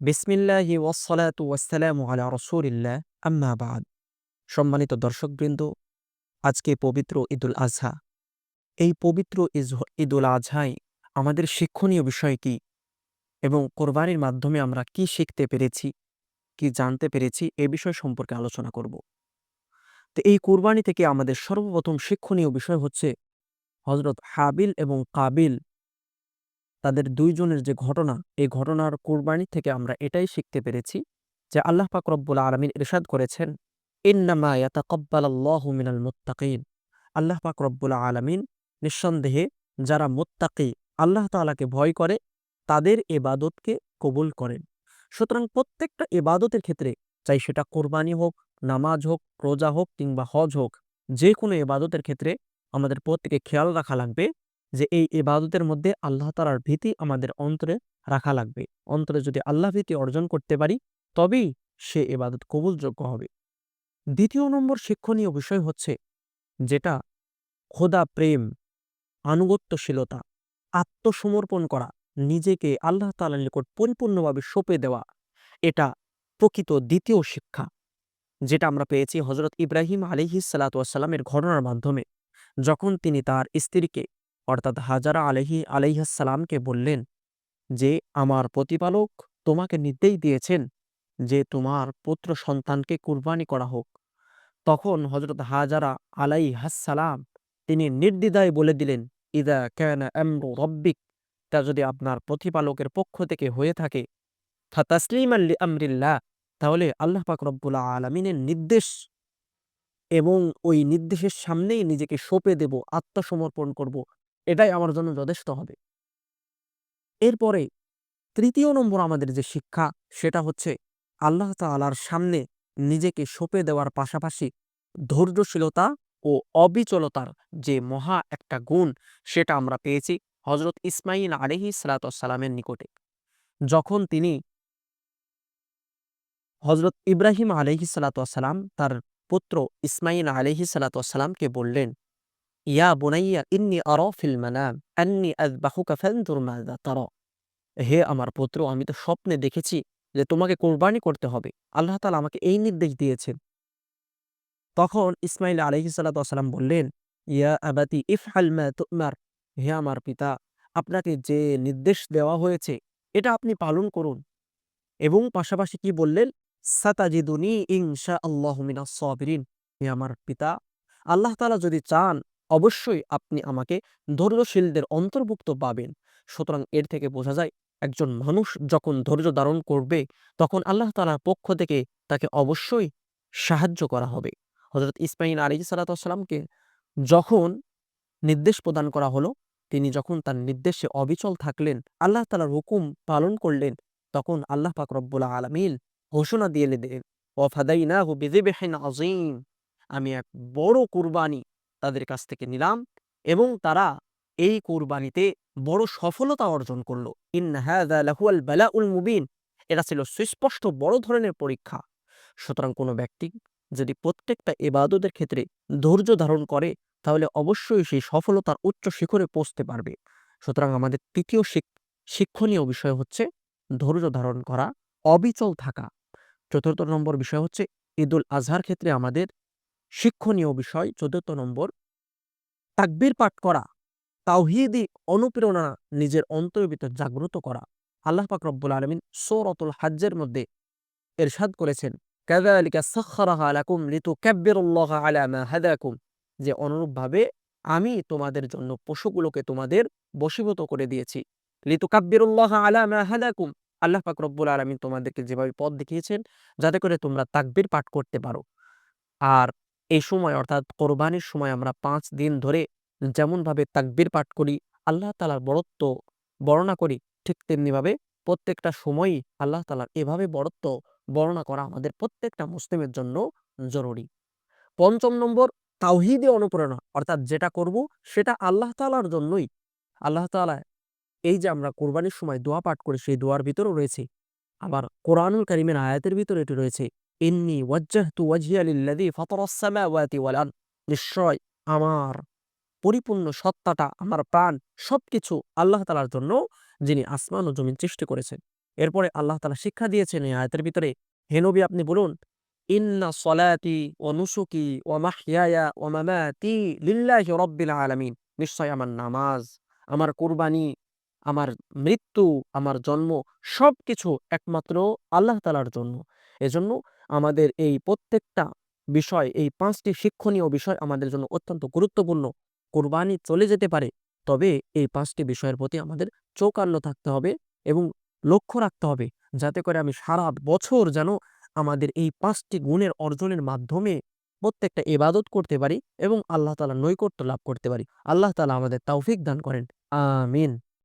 বিসমিল্লাহি ওয়াসসালাতু ওয়াসসালামু আলা রাসূলিল্লাহ। আম্মা সম্মানিত দর্শকবৃন্দ, আজকে পবিত্র ঈদুল আজহা এই পবিত্র ঈদুল আজহায় আমাদের শিক্ষণীয় বিষয় কি এবং কোরবানির মাধ্যমে আমরা কি শিখতে পেরেছি, কি জানতে পেরেছি এ বিষয় সম্পর্কে আলোচনা করব। তো এই কোরবানি থেকে আমাদের সর্বপ্রথম শিক্ষণীয় বিষয় হচ্ছে হজরত হাবিল এবং কাবিল তাদের দুইজনের যে ঘটনা, এই ঘটনার কোরবানি থেকে আমরা এটাই শিখতে পেরেছি যে আল্লাহ পাক রব্বুল আলমিন ইরশাদ করেছেন, ইন্নামা ইয়াতাকাব্বালাল্লাহু মিনাল মুত্তাকিন। আল্লাহ পাক রব্বুল আলমিন নিঃসন্দেহে যারা মুত্তাকি, আল্লাহ তাআলাকে ভয় করে, তাদের এবাদতকে কবুল করেন। সুতরাং প্রত্যেকটা এবাদতের ক্ষেত্রে চাই সেটা কোরবানি হোক, নামাজ হোক, রোজা হোক কিংবা হজ হোক যে কোনো এবাদতের ক্ষেত্রে আমাদের প্রত্যেকে খেয়াল রাখা লাগবে যে এই ইবাদতের মধ্যে আল্লাহ তালার ভীতি আমাদের অন্তরে রাখা লাগবে। অন্তরে যদি আল্লাহ ভীতি অর্জন করতে পারি, তবেই সে এবাদত কবুলযোগ্য হবে। দ্বিতীয় নম্বর শিক্ষণীয় বিষয় হচ্ছে, যেটা খোদা প্রেম, আনুগত্যশীলতা, আত্মসমর্পণ করা, নিজেকে আল্লাহ তালার নিকট পরিপূর্ণভাবে সঁপে দেওয়া, এটা প্রকৃত দ্বিতীয় শিক্ষা। যেটা আমরা পেয়েছি হজরত ইব্রাহিম আলিহি সালাতামের ঘটনার মাধ্যমে। যখন তিনি তার স্ত্রীকে অর্থাৎ হাজারা আলহি আলাইহাসালামকে বললেন যে, আমার প্রতিপালক তোমাকে নির্দেশ দিয়েছেন যে, তোমার পুত্র সন্তানকে কুরবানি করা হোক। তখন হজরত হাজারা আলাইহাসালাম তিনি নির্দ্বিধায় বলে দিলেন, ইদা ক্যান এমরু রব্বিক তা যদি আপনার প্রতিপালকের পক্ষ থেকে হয়ে থাকে তাসলিম আল্লি আমরিল্লাহ তাহলে আল্লাহ পাক রব্বুল্লাহ আলমিনের নির্দেশ এবং ওই নির্দেশের সামনেই নিজেকে সঁপে দেব, আত্মসমর্পণ করব। এটাই আমার জন্য যথেষ্ট হবে। এরপরে তৃতীয় নম্বর আমাদের যে শিক্ষা, সেটা হচ্ছে আল্লাহ তালার সামনে নিজেকে সঁপে দেওয়ার পাশাপাশি ধৈর্যশীলতা ও অবিচলতার যে মহা একটা গুণ, সেটা আমরা পেয়েছি হজরত ইসমাইল আলহি সালাতামের নিকটে। যখন তিনি হজরত ইব্রাহিম আলহি সালাতাম তার পুত্র ইসমাইল আলহি সালাতামকে বললেন ইয়া বুনাইয়া ইন্নি আর ফিল হে আমার পুত্র, আমি তো স্বপ্নে দেখেছি যে তোমাকে কোরবানি করতে হবে। আল্লাহ তালা আমাকে এই নির্দেশ দিয়েছেন। তখন ইসমাইল আলাইহিস সালাম বললেন, ইয়া আবাতি, ইফআল মা তুমার। হে আমার পিতা, আপনাকে যে নির্দেশ দেওয়া হয়েছে, এটা আপনি পালন করুন। এবং পাশাপাশি কি বললেন? সাতাজিদুনি ইনশা আল্লাহ মিনাস সাবিরিন। হে আমার পিতা, আল্লাহ তালা যদি চান অবশ্যই আপনি আমাকে ধৈর্যশীলদের অন্তর্ভুক্ত পাবেন। সুতরাং এর থেকে বোঝা যায়, একজন মানুষ যখন ধৈর্য ধারণ করবে, তখন আল্লাহ তালার পক্ষ থেকে তাকে অবশ্যই সাহায্য করা হবে। হজরত ইসমাইল আলী সালাতামকে যখন নির্দেশ প্রদান করা হলো, তিনি যখন তার নির্দেশে অবিচল থাকলেন, আল্লাহ তালার হুকুম পালন করলেন, তখন আল্লাহ পাক রব্বুল আলমিল ঘোষণা দিয়ে দিলেন ওফাদাই না আজিম আমি এক বড় কুরবানি তাদের কাছ থেকে নিলাম এবং তারা এই কোরবানিতে বড় সফলতা অর্জন করল। ইন মুবিন। এটা ছিল সুস্পষ্ট বড় ধরনের পরীক্ষা। সুতরাং কোনো ব্যক্তি যদি প্রত্যেকটা এবাদতের ক্ষেত্রে ধৈর্য ধারণ করে, তাহলে অবশ্যই সেই সফলতার উচ্চ শিখরে পৌঁছতে পারবে। সুতরাং আমাদের তৃতীয় শিক্ষণীয় বিষয় হচ্ছে ধৈর্য ধারণ করা, অবিচল থাকা। চতুর্থ নম্বর বিষয় হচ্ছে ঈদুল আজহার ক্ষেত্রে আমাদের শিক্ষণীয় বিষয়, চতুর্থ নম্বর, তাকবির পাঠ করা, তাওহিদি অনুপ্রেরণা নিজের অন্তরের ভিতর জাগ্রত করা। আল্লাহ পাক রব্বুল আলমিন সৌরতুল হাজ্জের মধ্যে এরশাদ করেছেন যে অনুরূপভাবে আমি তোমাদের জন্য পশুগুলোকে তোমাদের বশীভূত করে দিয়েছি। লিতু কাব্বিরুল্লাহ আলামা হাদাকুম আল্লাহ পাক রব্বুল আলমিন তোমাদেরকে যেভাবে পথ দেখিয়েছেন, যাতে করে তোমরা তাকবির পাঠ করতে পারো। আর এই সময় অর্থাৎ কোরবানির সময় আমরা পাঁচ দিন ধরে যেমনভাবে তাকবির পাঠ করি, আল্লাহ তালার বড়ত্ব বর্ণনা করি, ঠিক তেমনিভাবে প্রত্যেকটা সময়ই আল্লাহ তালার এভাবে বড়ত্ব বর্ণনা করা আমাদের প্রত্যেকটা মুসলিমের জন্য জরুরি। পঞ্চম নম্বর, তাওহিদে অনুপ্রেরণা, অর্থাৎ যেটা করব সেটা আল্লাহ তালার জন্যই। আল্লাহ তালা এই যে আমরা কোরবানির সময় দোয়া পাঠ করি, সেই দোয়ার ভিতরেও রয়েছে। আবার কোরআনুল করিমের আয়াতের ভিতরে এটি রয়েছে। ইন্নি ওয়াজ্জাহতু ওয়াজহিয়া লিল্লাযী ফাতারাস সামাওয়াতি ওয়াল আরদ নিশ্চয় আমার পরিপূর্ণ সত্তাটা, আমার প্রাণ সবকিছু আল্লাহ তালার জন্য, যিনি আসমান ও জমিন সৃষ্টি করেছেন। এরপরে আল্লাহ তালা শিক্ষা দিয়েছেন এই আয়াতের ভিতরে, হে নবী আপনি বলুন, ইন্না সলাতি ও নুসুকি ওয়া মাহইয়ায়া ও মামাতি লিল্লাহি রাব্বিল আলামিন। নিশ্চয় আমার নামাজ, আমার কুরবানি আমার মৃত্যু, আমার জন্ম সবকিছু একমাত্র আল্লাহ তাআলার জন্য। এজন্য আমাদের এই প্রত্যেকটা বিষয়, এই পাঁচটি শিক্ষণীয় বিষয় আমাদের জন্য অত্যন্ত গুরুত্বপূর্ণ। কোরবানি চলে যেতে পারে, তবে এই পাঁচটি বিষয়ের প্রতি আমাদের চৌকান্ন থাকতে হবে এবং লক্ষ্য রাখতে হবে, যাতে করে আমি সারা বছর যেন আমাদের এই পাঁচটি গুণের অর্জনের মাধ্যমে প্রত্যেকটা ইবাদত করতে পারি এবং আল্লাহ তাআলার নৈকট্য লাভ করতে পারি। আল্লাহ তালা আমাদের তৌফিক দান করেন। আমিন।